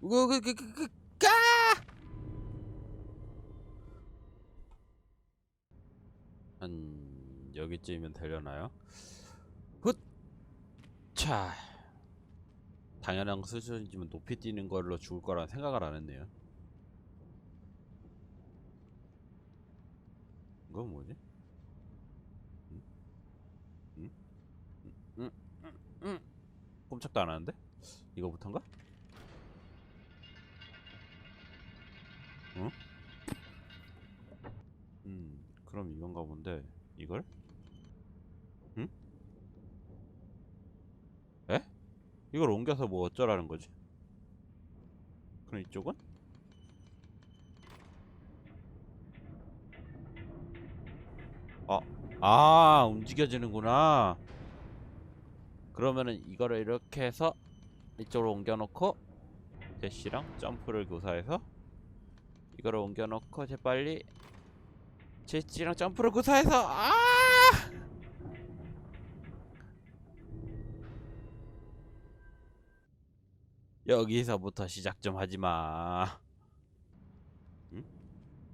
우그그그그 까! 한 여기쯤이면 되려나요? 훗! 차 당연한 수준이지만 높이 뛰는 걸로 죽을 거라는 생각을 안 했네요 이건 뭐지? 응? 응? 응? 응? 응? 꼼짝도 안 하는데? 이거부터인가? 응? 음, 그럼 이건가 본데 이걸? 응? 에? 이걸 옮겨서 뭐 어쩌라는 거지? 그럼 이쪽은? 아, 아 움직여지는구나. 그러면은 이거를 이렇게 해서 이쪽으로 옮겨놓고 제시랑 점프를 교사해서 이거를 옮겨놓고 재빨리 제시랑 점프를 교사해서 아! 여기서부터 시작 좀 하지 마. 응?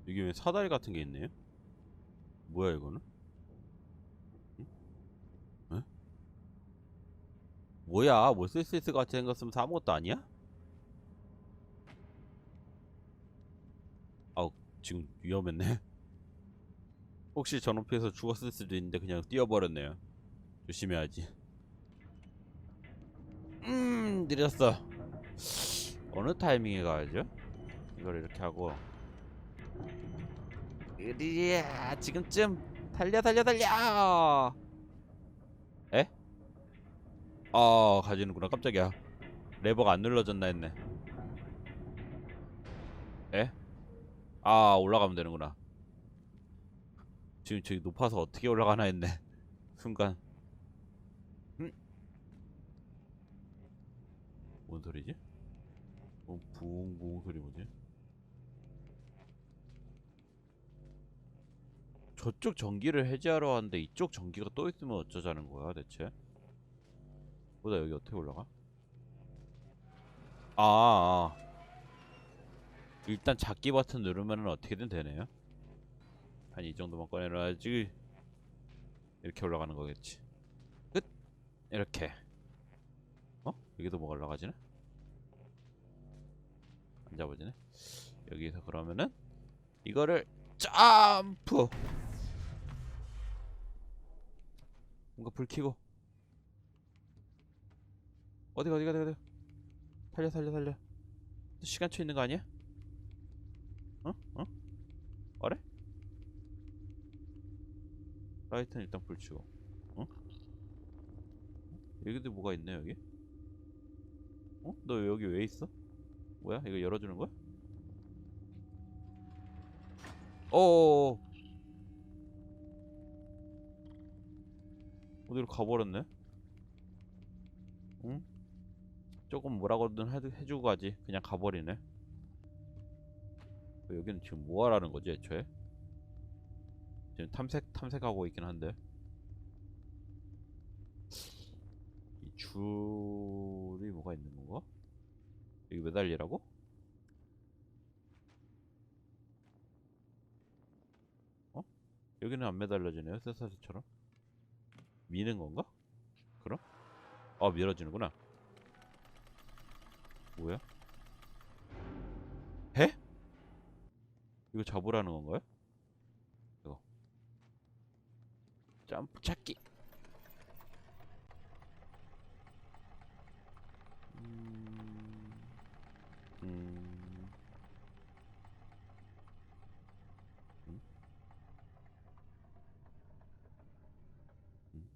여기 왜 사다리 같은 게 있네요? 뭐야 이거는? 응? 에? 뭐야? 뭐쓸수 있을 것 같이 생겼으면 아무것도 아니야? 아우 지금 위험했네. 혹시 저 높이에서 죽었을 수도 있는데 그냥 뛰어버렸네요. 조심해야지. 음 느렸어. 어느 타이밍에 가야죠? 이걸 이렇게 하고 으리야 지금쯤 달려 달려 달려 에? 아 가지는구나 깜짝이야 레버가 안 눌러졌나 했네 에? 아 올라가면 되는구나 지금 저기 높아서 어떻게 올라가나 했네 순간 음? 뭔 소리지? 어, 부웅부웅 소리 뭐지? 저쪽 전기를 해제하러 왔는데 이쪽 전기가 또 있으면 어쩌자는 거야 대체? 보다 여기 어떻게 올라가? 아, 아. 일단 잡기 버튼 누르면은 어떻게든 되네요. 한 이 정도만 꺼내놔야지 이렇게 올라가는 거겠지. 끝. 이렇게. 어? 여기도 뭐가 올라가지네? 안 잡아지네. 여기서 그러면은 이거를 점프. 뭔가 불 켜고 어디가 어디가 어디가 어디가 살려 살려 살려 또 시간초 있는 거 아니야? 어? 어? 어래? 라이트는 일단 불 치고 어? 여기도 뭐가 있네 여기? 어? 너 여기 왜 있어? 뭐야? 이거 열어주는 거야? 어어어 어디로 가버렸네? 응? 조금 뭐라고든 해, 해주고 가지 그냥 가버리네 어, 여기는 지금 뭐 하라는 거지 애초에? 지금 탐색 탐색하고 있긴 한데 이 줄이 뭐가 있는 건가? 여기 매달리라고? 어? 여기는 안 매달려지네요 세사스처럼 미는 건가? 그럼? 아 밀어지는구나 뭐야? 해? 이거 잡으라는 건가요? 이거 점프 찾기 음... 음... 음? 음?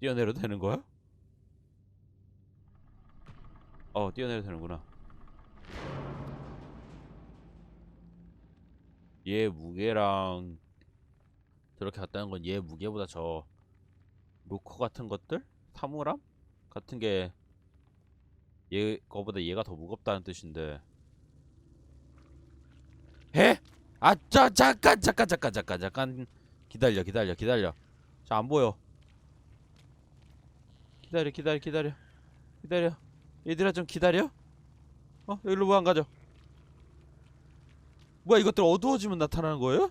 뛰어내려도 되는 거야? 어 뛰어내려도 되는구나 얘 무게랑 저렇게 갔다는 건 얘 무게보다 저 로커 같은 것들? 사물함? 같은 게 얘 거보다 얘가 더 무겁다는 뜻인데 해? 아, 자, 잠깐, 잠깐, 잠깐, 잠깐, 잠깐 기다려, 기다려, 기다려. 자, 안 보여. 기다려, 기다려, 기다려, 기다려. 얘들아 좀 기다려. 어 여기로 왜안 가죠? 뭐야 이것들 어두워지면 나타나는 거예요?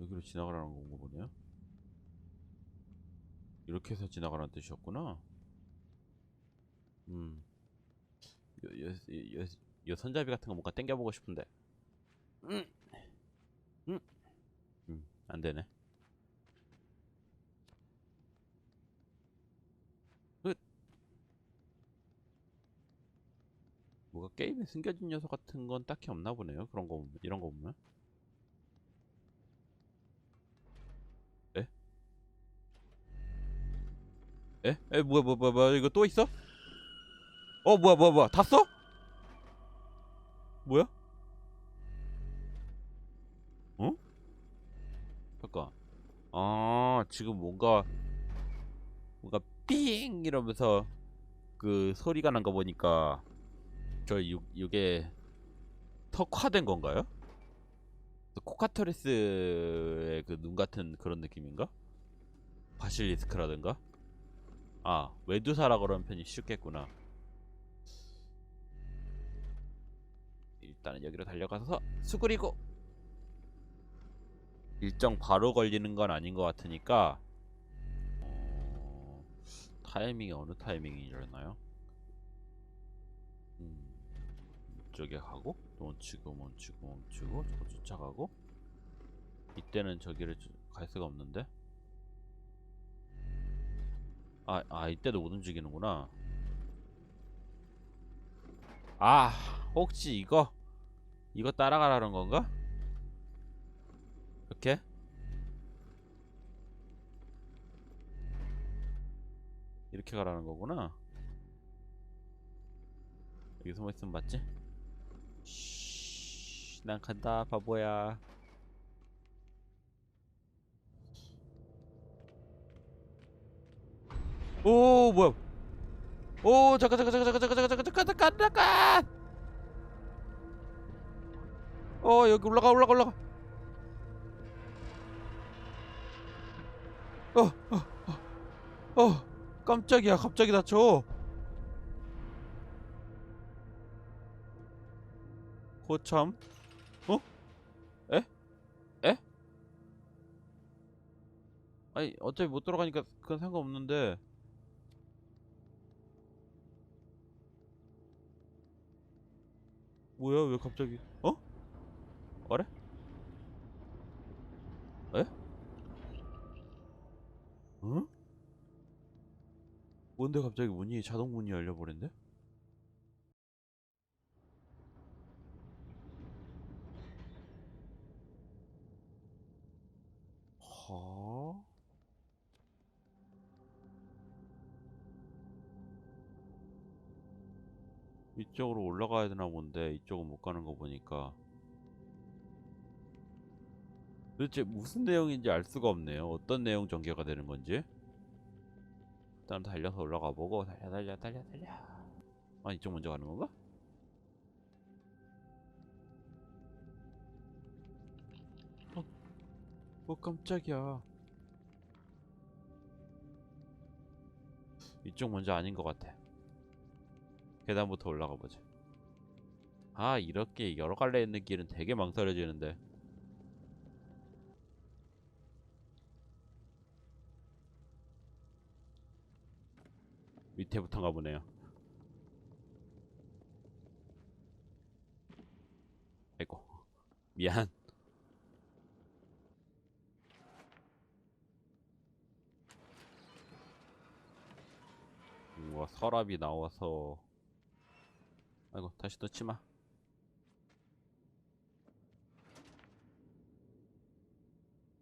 여기로 지나가라는 건가 보네요. 이렇게 해서 지나가라는 뜻이었구나. 음. 요, 요, 요, 요 손잡이 같은 거 뭔가 당겨보고 싶은데. 음. 음. 음. 안 되네. 뭐가 게임에 숨겨진 요소 같은 건 딱히 없나 보네요. 그런 거 이런 거 보면. 에? 에? 에 뭐야 뭐야 뭐야, 뭐야 이거 또 있어? 어 뭐야 뭐야 뭐야 다 써? 뭐야? 어? 잠깐 아 지금 뭔가 뭔가 삥 이러면서 그 소리가 난 거 보니까 저 이- 이게 턱화된 건가요? 그 코카토리스의 그 눈 같은 그런 느낌인가? 바실리스크라든가? 아 외두사라 그러면 편이 쉽겠구나 일단은 여기로 달려가서 수그리고 일정 바로 걸리는 건 아닌 것 같으니까 어, 타이밍이 어느 타이밍이 이러나요? 이쪽에 가고 멈추고 멈추고 멈추고 저거 쫓아가고 이때는 저기를 주- 갈 수가 없는데 아, 아 이때도 못 움직이는구나 아 혹시 이거 이거 따라가라는 건가? 이렇게? 이렇게 가라는 거구나 여기 숨어 있으면 맞지? 쉬, 난 간다 바보야. 오 뭐야? 오 잠깐 잠깐 잠깐 잠깐 잠깐 잠깐 잠깐 잠깐 잠깐! 어 여기 올라가 올라가 올라가. 어어어 어, 깜짝이야. 갑자기 다쳐 고참 어? 에? 에? 아니 어차피 못 들어가니까 그건 상관없는데 뭐야 왜 갑자기 어? 어래? 에? 어? 뭔데 갑자기 문이 자동 문이 열려버린대? 이쪽으로 올라가야 되나 본데 이쪽은 못 가는 거 보니까 도대체 무슨 내용인지 알 수가 없네요. 어떤 내용 전개가 되는 건지. 일단 달려서 올라가 보고 달려 달려 달려 달려. 아 이쪽 먼저 가는 건가? 어, 어 깜짝이야. 이쪽 먼저 아닌 것 같아. 계단부터 올라가 보자. 아 이렇게 여러 갈래 있는 길은 되게 망설여지는데. 밑에부터가 보네요. 아이고 미안. 우와 서랍이 나와서 아이고 다시 넣지 마.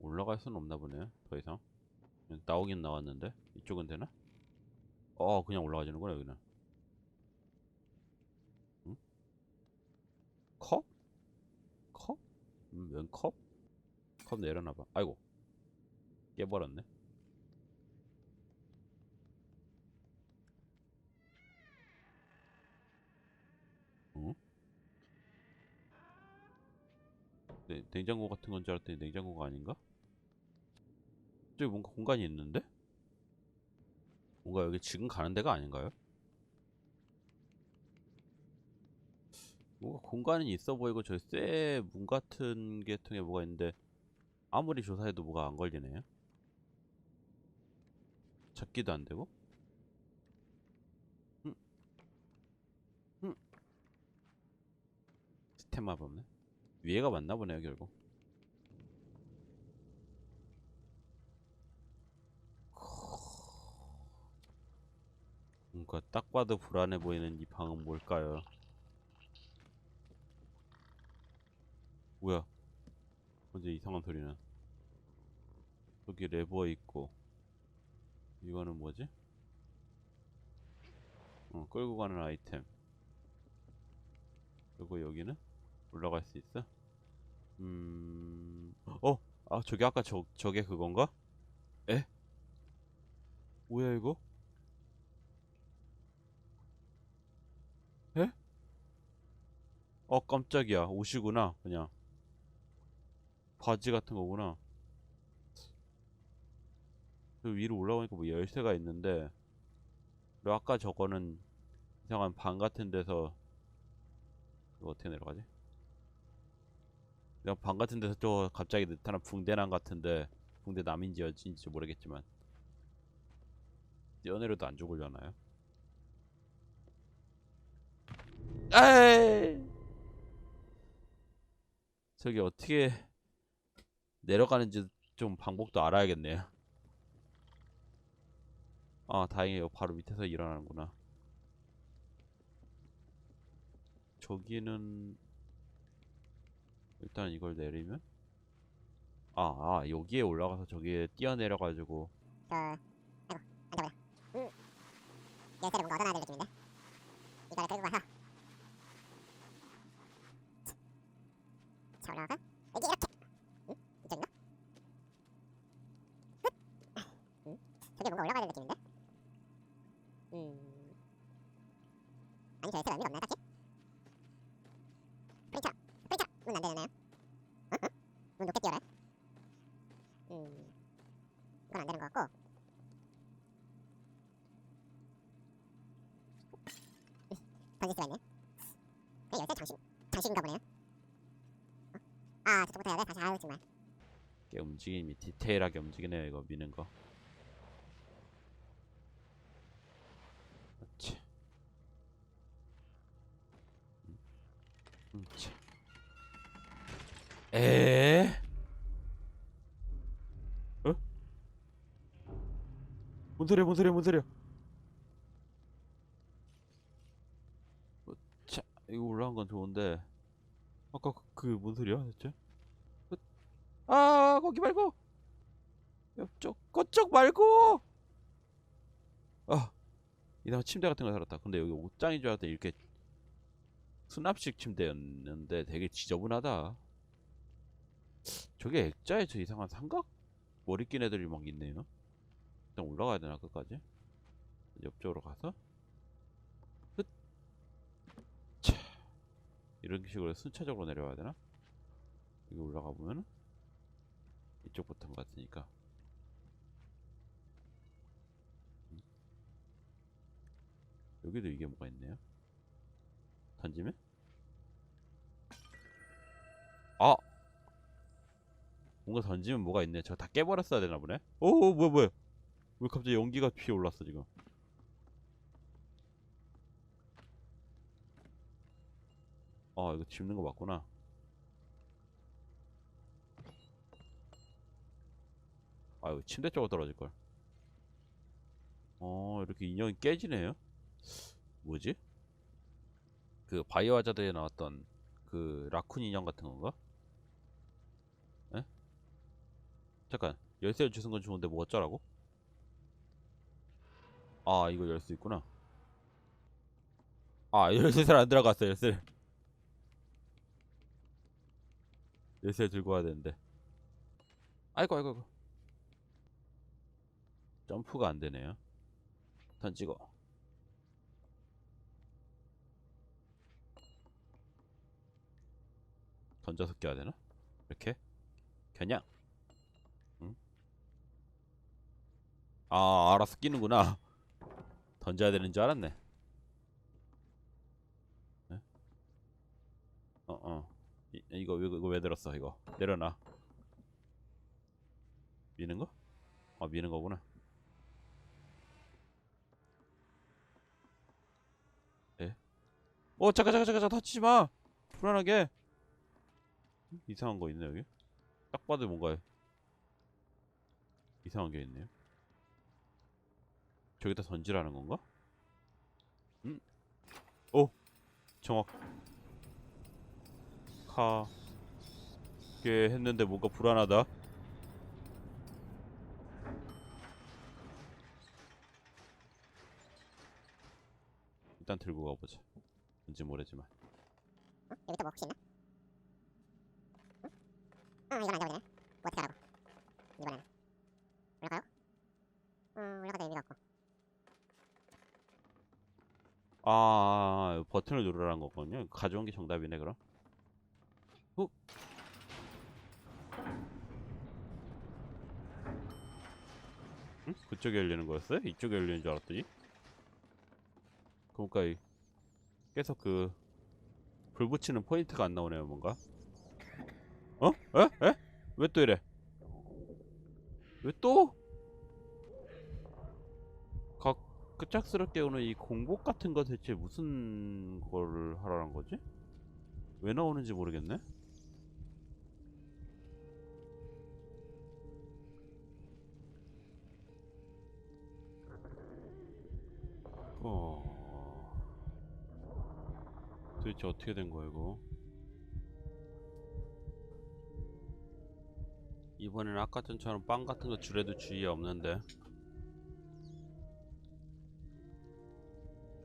올라갈 수는 없나 보네. 더 이상 나오긴 나왔는데 이쪽은 되나? 어 그냥 올라가지는구나 여기는 응? 컵? 컵? 음, 웬 컵? 컵 내려놔봐 아이고 깨버렸네 어? 네, 냉장고 같은 건 줄 알았더니 냉장고가 아닌가? 저기 뭔가 공간이 있는데? 뭔가 여기 지금 가는 데가 아닌가요? 뭔가 공간이 있어 보이고 저쇠문 같은 계통에 뭐가 있는데 아무리 조사해도 뭐가 안 걸리네요. 찾기도 안 되고. 음. 음. 스테마가 없네. 위에가 맞나 보네요, 결국. 뭔가 딱 봐도 불안해 보이는 이 방은 뭘까요? 뭐야? 언제 이상한 소리는? 여기 레버 있고 이거는 뭐지? 어, 끌고 가는 아이템. 그리고 여기는 올라갈 수 있어? 음, 어, 아 저기 아까 저 저게 그건가? 에? 뭐야 이거? 에? 어 깜짝이야 옷이구나 그냥 바지 같은 거구나 그 위로 올라오니까 뭐 열쇠가 있는데 그리고 아까 저거는 이상한 방 같은 데서 이거 어떻게 내려가지? 방 같은 데서 또 갑자기 나타난 붕대남 같은데 붕대 남인지 여진지 모르겠지만 뛰어내려도 안 죽으려나요? 에이 저기 어떻게 내려가는지 좀 방법도 알아야겠네요. 아 다행이에요. 바로 밑에서 일어나는구나. 저기는 일단 이걸 내리면? 아, 아 여기에 올라가서 저기에 뛰어내려가지고. 저 아이고 앉아보자 음. 열쇠를 뭔가 얻어놔야 될 느낌인데? 이거를 끌고 가서. 자 올라가서. 여기 이렇게. 응? 이쪽인가? 끝! 응? 저기 뭔가 올라가야 될 느낌인데? 음. 아니 저 열쇠가 의미가 장식 장식인가 보네요. 어? 아 저쪽부터 해야 돼. 다시 아유 정말. 꽤 움직임이 디테일하게 움직이네요. 이거 미는 거. 그렇지. 음, 음, 자. 에? 어? 뭔 소리야? 뭔 소리야? 뭔 소리야? 어, 자, 이거 올라간 건 좋은데. 아까 그뭔 소리야, 대체? 아 거기 말고! 옆쪽 그쪽 말고! 아 이상한 침대 같은 거 살았다. 근데 여기 옷장인 줄 알았더니 이렇게 수납식 침대였는데 되게 지저분하다. 저게 액자에 저 이상한 삼각 머리 낀 애들이 막 있네요 일단 올라가야 되나 끝까지? 옆쪽으로 가서 끝 차. 이런 식으로 순차적으로 내려와야 되나? 여기 올라가 보면은 이쪽부터인 것 같으니까. 음. 여기도 이게 뭐가 있네요? 던지면? 아! 뭔가 던지면 뭐가 있네. 저거 다 깨버렸어야 되나 보네? 오 뭐야 뭐야. 왜 갑자기 연기가 피어올랐어 지금 아 이거 짚는 거 맞구나 아유 침대 쪽으로 떨어질 걸. 어 이렇게 인형이 깨지네요. 뭐지? 그 바이오 하자드에 나왔던 그 라쿤 인형 같은 건가? 에? 잠깐 열쇠를 주는 건 좋은데 뭐 어쩌라고? 아 이거 열 수 있구나. 아 열쇠를 안 들어갔어 열쇠. 열쇠 들고 와야 되는데. 아이고 아이고 아이고. 점프가 안 되네요. 던지고. 던져서 껴야 되나? 이렇게? 그냥. 응? 아, 알아서 끼는구나. 던져야 되는 줄 알았네. 네? 어 어. 이, 이거 이거 이거 왜 들었어 이거 내려놔. 미는 거? 아 미는 거구나. 에? 어 잠깐 잠깐 잠깐 잠깐 다치지 마. 불안하게. 이상한 거 있네 여기. 딱 봐도 뭔가 이상한 게 있네요. 저기다 던지라는 건가? 음? 오! 정확. 하게 했는데 뭔가 불안하다. 일단 들고 가보자. 뭔지 모르지만. 어? 여기 또뭐 혹시 있나? 응? 어 이건 안 잡으네 뭐 어떻게 하라고 이번에는 올라가요? 음 올라가다 의미가 없고 아, 버튼을 누르라는 거군요. 가져온 게 정답이네, 그럼. 훅. 응? 그쪽에 열리는 거였어요? 이쪽에 열리는 줄 알았더니. 그러니까 이- 계속 그 불 붙이는 포인트가 안 나오네요, 뭔가. 어? 에? 에? 왜 또 이래? 왜 또? 각 급작스럽게 오는 이 공복 같은 거 대체 무슨 걸 하라는 거지? 왜 나오는지 모르겠네. 대체 어떻게 된 거야 이거? 이번에는 아까 전처럼 빵 같은 거 줄에도 주의에 없는데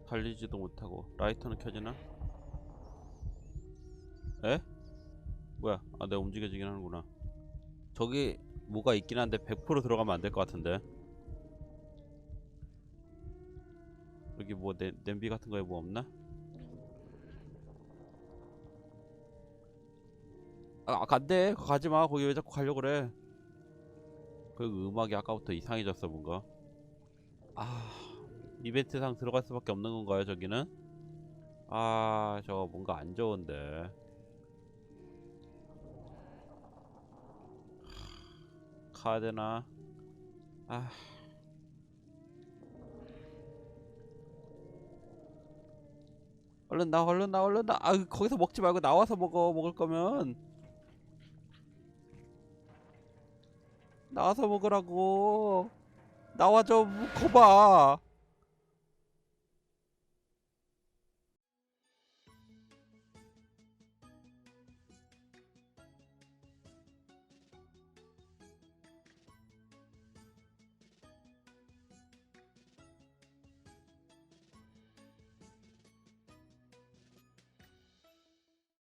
달리지도 못하고 라이터는 켜지나? 에? 뭐야? 아 내가 움직여지긴 하는구나 저기 뭐가 있긴 한데 100% 들어가면 안 될 것 같은데 여기 뭐 냄, 냄비 같은 거에 뭐 없나? 아 아, 안돼 가지마. 거기 왜 자꾸 가려고 그래? 그 음악이 아까부터 이상해졌어 뭔가. 아 이벤트상 들어갈 수밖에 없는 건가요 저기는? 아 저거 뭔가 안 좋은데. 가야 되나? 아. 얼른 나 얼른 나 얼른 나아 거기서 먹지 말고 나와서 먹어 먹을 거면 나와서 먹으라고. 나와 좀 거봐